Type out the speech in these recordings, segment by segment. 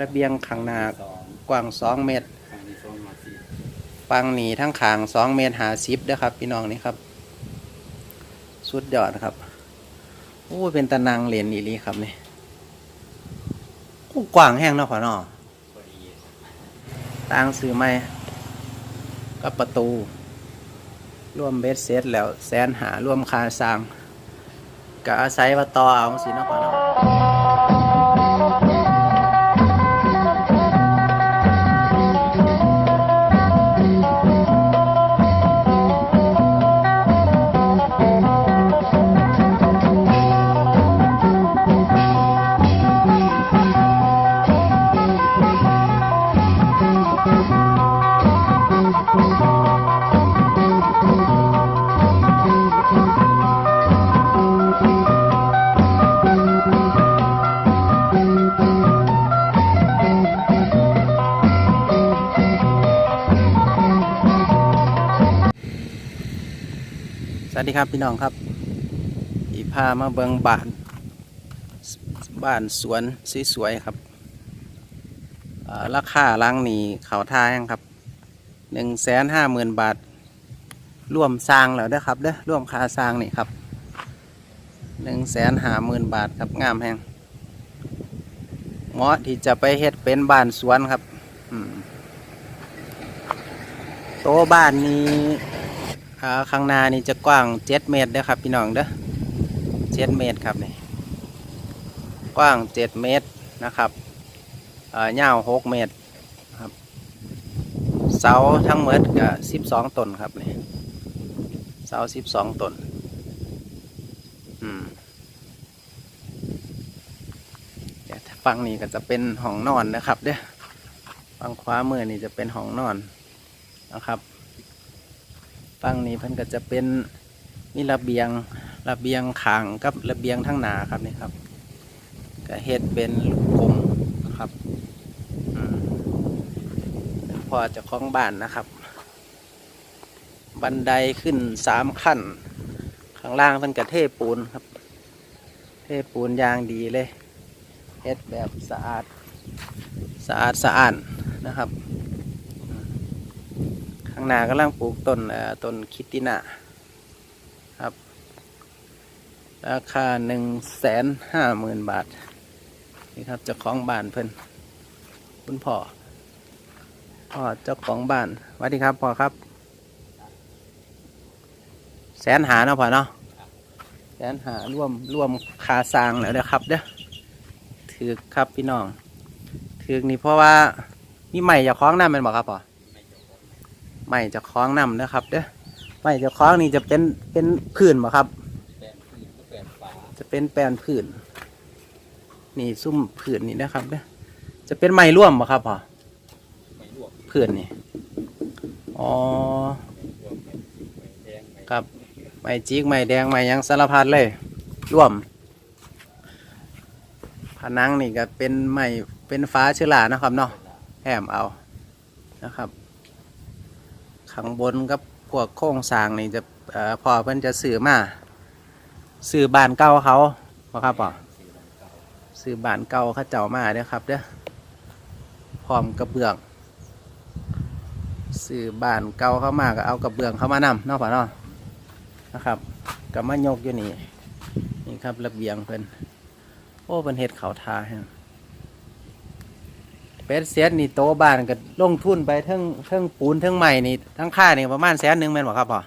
ระเบียงข้างหน้ากว้างสองเมตรฟังหนีทั้งขางสองเมตรหาซิปเด้อครับ พี่น้องนี่ครับ สุดยอดครับโอ้เป็นตะนังเหรียญอีหลีครับนี่กว้างแห้งเนาะพ่อนอต่างซื้อไม่ก็ประตู ร่วมเบสเซตแล้วแสนหาร่วมคาสร้างก็อาศัยว่าต่อเอาสินาะพ่อนา ดีครับพี่น้องครับอีพามาเบิงบ้านบ้านสวนสวยๆครับราคาล้างหนีเขาท่ายังครับหนึ่งแสนห้าหมื่นบาทร่วมสร้างแล้วด้ครับเด้อร่วมค่าสร้างนี่ครับหนึ่งแสนห้าหมื่นบาทครับงามแหงเหมาะที่จะไปเฮ็ดเป็นบ้านสวนครับโตะบ้านนี้ อ่าข้างหน้านี่จะกว้างเจ็ดเมตรเด้อครับ พี่น้องเด้อเจ็ดเมตรครับนี่กว้างเจ็ดเมตรนะครับเอ่ายาวหกเมตรครับเสาทั้งหมดก็สิบสองต้นครับนี่เสาสิบสองต้นอืมฝั่งนี้ก็จะเป็นห้องนอนนะครับเด้อฝั่งขวามือนี่จะเป็นห้องนอนนะครับ ฝั่งนี้เพิ่นก็จะเป็นมีระเบียงระเบียงขางกับระเบียงทั้งหนาครับนี่ครับก็เฮ็ดเป็นลูกกลมนะครับอพอจะคล้องบ้านนะครับ บันไดขึ้นสามขั้น ข้างล่างเพิ่นก็เทปูนครับ เทปูนยางดีเลยเฮ็ดแบบสะอาดสะอาดสะอาดนะครับางหน้ากำลังปลูกต้นต้นคิตินาครับ ราคาหนึ่งแสนห้าหมื่นบาท นี่ครับเจ้าของบ้านเพิ่นคุณพ่อพ่อเจ้าของบ้านสวัสดีครับพ่อครับ แสนหาเนาะพ่อเนาะแสนหาร่วมร่วมคาสางแล้วนะครับเด้อถือครับพี่น้องถือนี่เพราะว่านี่ใหม่จะคล้องน้ำเป็นบอกครับพ่อ ไม่จะคล้องนำนะครับเด้อไม่จะคล้องนี่จะเป็นเป็นผื่นบ่ครับแปดพื้นก็แปดฝาจะเป็นแปลนผื่นนี่ซุ่มผื่นนี่นะครับเด้อจะเป็นไม้ร่วมบ่ครับพ่อไม่ลวกผื่นนี่อ๋อรวมไม่ไม่แดงไม่ครับไม้จิกไม้แดงไม้หยังสารพัดเลยร่วมผนังนี่ก็เป็นไม้เป็นฟ้าเชื้อรานะครับเนาะแอมเอานะครับ ข้างบนกับพวกโครงสร้างนี่จะเอ่อพอเพิ่นจะซื้อมาซื้อบ้านเก่าเขาบ่ครับป่อสีดำเก่าซื้อบ้านเก่าเขาเจ้ามาเด้อครับเด้อพร้อมกระเบื้องซื้อบ้านเก่าเข้ามาก็เอากระเบื้องเข้ามานำเนาะป่อเนาะนะครับก็มายกอยู่นี่นี่ครับระเบียงเพิ่นโอ้เพิ่นเฮ็ดเขาทาแฮง เป็ดเสียนนี่โตบ้านก็ลงทุนไปเทั้งเทั้งปูนเทั้งไม้นี่ทั้งค่านี่ประมาณแสนหนึ่งแม่นบ่ครับพ่อ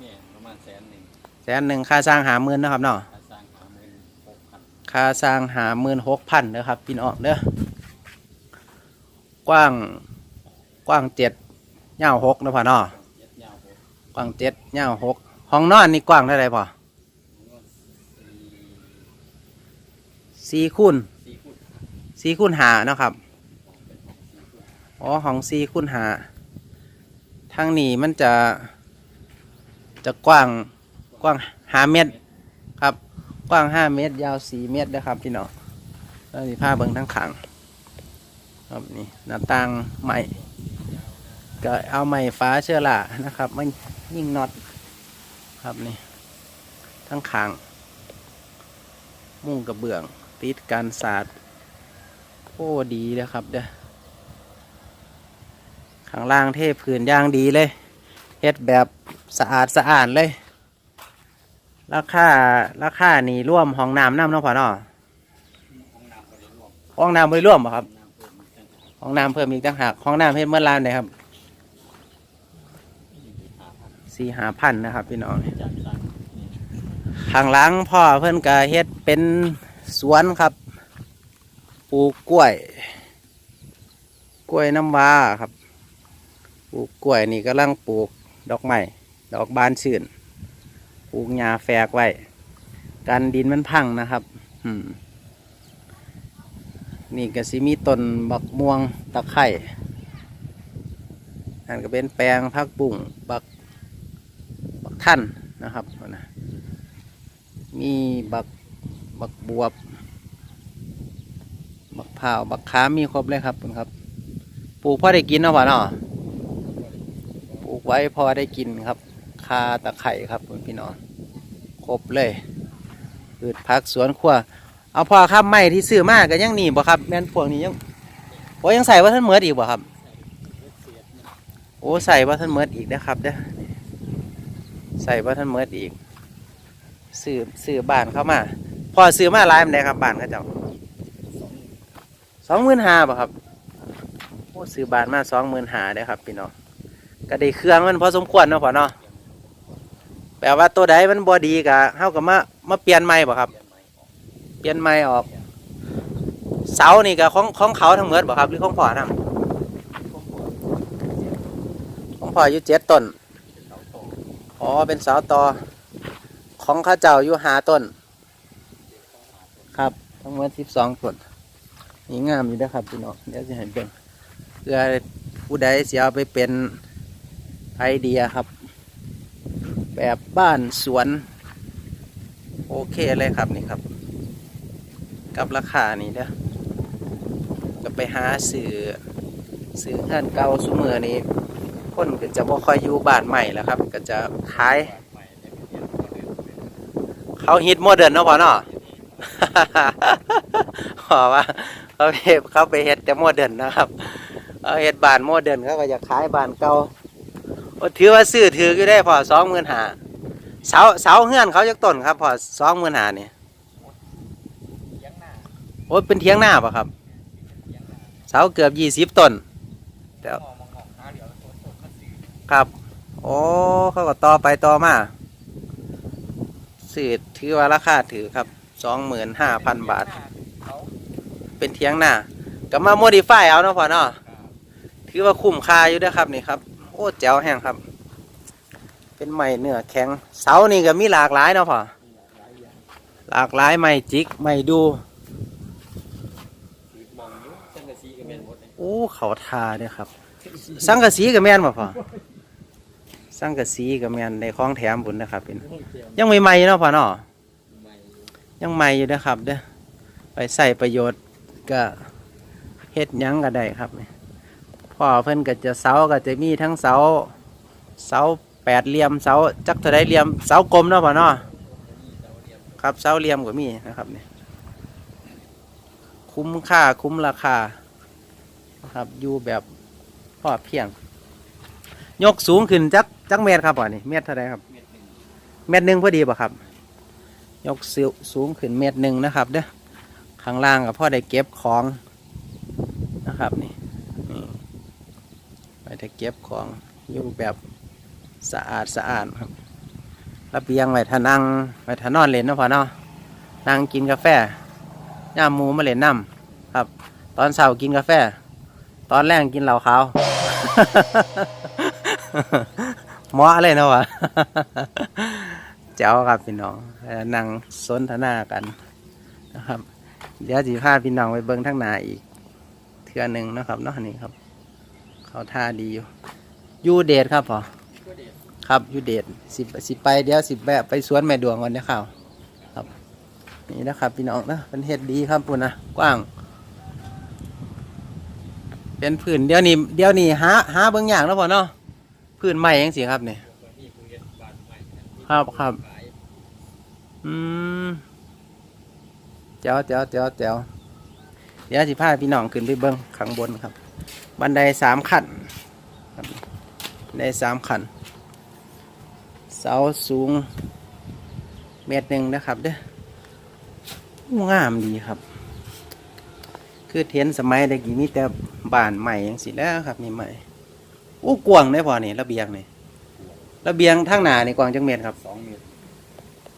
เนี่ยประมาณแสนหนึ่งแสนหนึ่งค่าสร้างหาหมื่นนะครับเนาะค่าสร้างหาหมื่นหกพันค่าสร้างหาหมื่นหกพันเด้อครับพี่น้องเด้อกว้างกว้างเจ็ดยาวหกนะพ่อเนาะเย็ดยาวหกกว้างเจ็ดยาวหกห้องนอนนี่กว้างเท่าไรพ่อนวดสี่สี่คูณ สี่คูณหาเนาะครับเป็นของสี่ฟุตอ๋อห้องสี่คูณหาทางนี้มันจะ จะกว้างกว้างห้าเมตรครับ กว้างห้าเมตร ยาวสี่เมตรนะครับพี่น้องแล้วนี่ผ้าเบิงทั้งขังครับนี่หน้าต่างใหม่ก็เอาไม้ฟ้าเชื้อรานะครับมันยิ่งน็อตครับนี่ทั้งขาง มุ้งกระเบื้องติดการสาด อ้ดีเลยครับเด้อข้างล่างเทพื้นย่างดีเลยเฮ็ดแบบสะอาดสะอาดเลย ราคาราคานี่ร่วมห้องน้ำน้ำเนาะพ่อเนาะห้องน้ำบริรวมห้องน้ำบริร่วมบ่ครับ ห้องน้ำเพิ่มอีกต่างหากห้องน้ำเพิ่มอีกต่างหากห้องน้ำเฮ็ดเมื่อร้านไหนครับสี่หาพันนะครับพี่น้องข้านนี่ข้างหลังพ่อเพิ่อนก็เฮ็ดเป็นสวนครับ ปลูกกล้วย กล้วยน้ำว้าครับปลูกกล้วยนี่กำลังปลูกดอกไม้ดอกบานชื่นปลูกหญ้าแฝกไว้กันดินมันพังนะครับนี่ก็สิมีต้นบักม่วงตะไคร่นั่นก็เป็นแปลงพักบุ่งบักบักท่านนะครับนะมีบักบักบวบ พร้าวบักขามมีครบเลยครับคุณครับ ปลูกพอได้กินเนาะพ่อเนาะปลูกไว้พอได้กินครับคาตะไคร่ครับคุณพี่น้องครบเลยพืชผักสวนครัว เอาพอครับไม้ที่ซื้อมากก็ยังหนีบ่ครับแม่นพวกนี้ยังโอ้ยังใส่ว่าท่านเมิดอีกบ่ครับ โอ้ใส่ว่าท่านเมิดอีกนะครับเด้อใส่ว่าท่านเมิดอีกซื้อซื้อบ้านเข้ามา พอซื้อมาหลายมันได้ครับบ้านเขาเจ้า สองหมื่นห้าป่ะครับโอ้ซื้อบานมาสองหมื่นห้าได้ครับพี่น้องก็ได้เครื่องมันพอสมควรเนาะพ่อเนาะแปลว่าตัวใดมันบอดีกะเฮากับมามาเปลี่ยนใหม่ป่ะครับ เปลี่ยนใหม่ออก เสานี่ก็ของของเขาทั้งหมดป่ะครับหรือของพ่อทั้งของพ่ออยู่เจ็ดต้นอ๋อเป็นเสาตอของข้าเจ้าอยู่หาต้น ครับ ทั้งหมดสิบสองต้น นี่งามอยู่นะครับพี่น้องเดี๋ยวจะเห็นเป็นเพื่อผู้ใดเสียไปเป็นไอเดียครับ แบบบ้านสวน โอเคเลยครับนี่ครับ กับราคานี่เด้อก็ไปหาสื่อสื่อเงินเก่าสุมือนี้คนก็จะบ่ค่อยอยู่บ้านใหม่แล้วครับ ก็จะขายเปลี่ยนโมเดลเป็นเขาฮิตโมเดิร์นเนาะพ่อเนาะ ขอว่า เขาไปเขาไปเฮ็ดแต่โมเดิร์นนะครับเอาเฮ็ดบานโมเดิร์นเขาก็จะขายบานเก่าถือว่าซื้อถืออยู่ได้พอสองหมื่นหาเสาเสาเฮือนเขาจักต้นครับพอสองหมื่นหานี่ยโอ้เป็นเทียงหน้าป่ะครับ เสาเกือบยี่สิบต้นเดี๋ยวมองมองมองหาเดี๋ยวโตโตก็ซื้อครับ โอ้เขาก็ต่อไปต่อมาซื้อถือว่าราคาถือครับสองหมื่นห้าพันบาท เป็นเทียงหน้าก็มาโมดิฟายเอาเนาะพ่อเนาะถือว่าคุ้มค่าอยู่ด้วยครับนี่ครับ โอ้แจ๋วแห้งครับ เป็นไม้เนื้อแข็ง เสานี่ก็มีหลากหลายเนาะพ่อหลากหลายไม้จิกไม้ดูสีมองอยู่จังกะซีก็เป็นหมดเลยโอ้เขาทาเนี่ยครับ สังกะสีกับแมนบ่พ่อสังกะสีกับแมนในคล้องแถมบุญนะครับเป็นยังใหม่ๆเนาะพ่อเนาะยังใหม่อยู่นะครับเด้อไปใส่ประโยชน์ ก็เฮ็ดยังก็ได้ครับพ่อเพิ่นก็จะเสาก็จะมีทั้งเสาเสาแปดเหลี่ยมเสาจักเท่าไดเหลี่ยมเสากลมเนาะพ่อเนาะครับเสาเหลี่ยมก็มีนะครับเนี่ยคุ้มค่าคุ้มราคานะครับอยู่แบบพอเพียง ยกสูงขึ้นจักจักเมตรครับพ่อนี่เมตรเท่าไรครับเม็ดหนึ่งเมตรหนึ่งพอดีป่ะครับ ยกสูสูงขึ้นเมตรหนึ่งนะครับเด้อ ข้างล่างกับพ่อได้เก็บของนะครับนี่นี่ไปได้เก็บของอยู่แบบสะอาดสะอาดครับระเบียงไว้ทานั่งไว้ทานอนเล่นนะพ่อเนาะนั่งกินกาแฟย่ามมูมาเล่นน้ำครับ ตอนเช้ากินกาแฟ ตอนแรกกินเหล้าขาวเหมาะเลยเนาะวะเจ้าครับพี่น้องนั่งสนทนากันนะครับ เดี๋ยวจีพาพี่น้องไปเบิ้งทั้งหนาอีก เทือหนึ่งนะครับเนาะนี่ครับ เขาท่าดีอยู่ยูเดทครับพอครับยูเดทสิบสิไปเดี๋ยวสิแวะไปสวนแม่ดวงก่อนนะข่าวครับ นี่นะครับพี่น้องนะเป็นเฮ็ดดีครับปุ่นนะกว้าง เป็นผืนเดี๋ยวนี้เดี๋ยวนี้หาหาเบิ้งอย่างแล้วพอเนาะผืนใหม่ยังสิครับเนี่ยครับครับ อืม เจ้าเจ้าเจ้าเจ้าเดี๋ยวสิพาพี่น้องขึ้นไปเบิ้งข้างบนครับ บันไดสามขั้นครับบันไดสามขั้นเสาสูง เมตรหนึ่งนะครับเด้ออู้งามดีครับ คือเทียนสมัยเด็กมีแต่บ้านใหม่ยังสิแล้วครับนี่ใหม่อู้กวางได้พอนี่ระเบียงนี่ระเบียงทางหน้านี่กว้างจังเมตรครับสองเมตร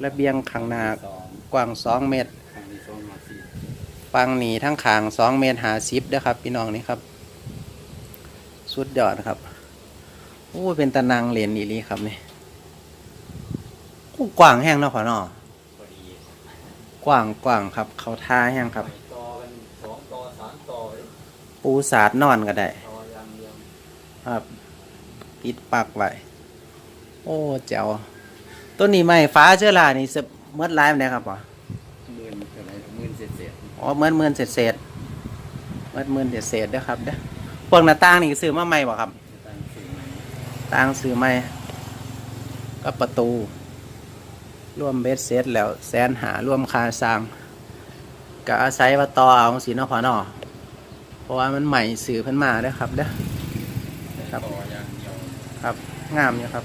ระเบียงข้างหน้าสองกว้างสองเมตร ทางนี้สองมาสี่ ฟังหนีทั้งขางสองเมตรหาสิบนะครับ พี่น้องนี่ครับ สุดยอดครับโอ้เป็นตะนางเหรียญอีลีครับนี่ยกว้างแห้งเนาะพ่อนอกว้างกว้างครับ เขาท่าแห้งครับต่อกันสองต่อสามต่อปูสาดนอนก็ได้ ครับปิดปากไว้โอ้แจ๋วต้นนี้ไม้ฟ้าเชื้อรานี่สเมื่อไล่มาได้ครับป่ะ อ๋อเมื่อเมื่อเศษเศษเมื่อเมื่อเศษเศษเด้อครับเด้อพวกหน้าต่างนี่ซื้อมาใหม่บ่ครับต่างซื้อใหม่ก็ประตู ร่วมเบสเซตแล้วแสนหาร่วมคาสร้างก็อาศัยว่าต่อเอาสีนาะพอนาะเพราะว่ามันใหม่สื่อเพิ่นมาเด้อครับเด้อครับต่ออย่างเดียวครับงามอยู่ครับ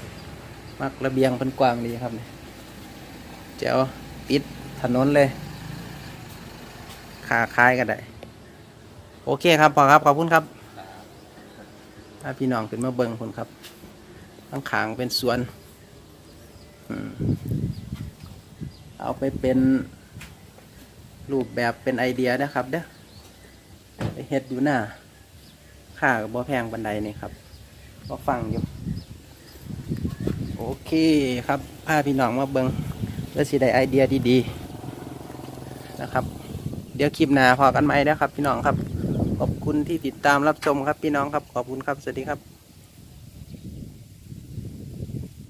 มักระเบียงเป็นกว้างดีครับนี่เจ้าปิดถนนเลย ขาคายก็ได้ โอเคครับพอครับ ขอบคุณครับ ถ้าพี่น้องขึ้นมาเบิ้งคุณครับข้างขางเป็นสวนเอาไปเป็นรูปแบบเป็นไอเดียนะครับ เด้อเฮ็ดอยู่หน้าค่ากับบ่แพงบันไดนี่ครับก็ฟังอยู่ โอเคครับพาพี่น้องมาเบิงเพื่อสิได้ไอเดียดีๆนะครับ เดี๋ยวคลิปหน้าพอกันไหมนะครับ พี่น้องครับ ขอบคุณที่ติดตามรับชมครับพี่น้องครับ ขอบคุณครับ สวัสดีครับ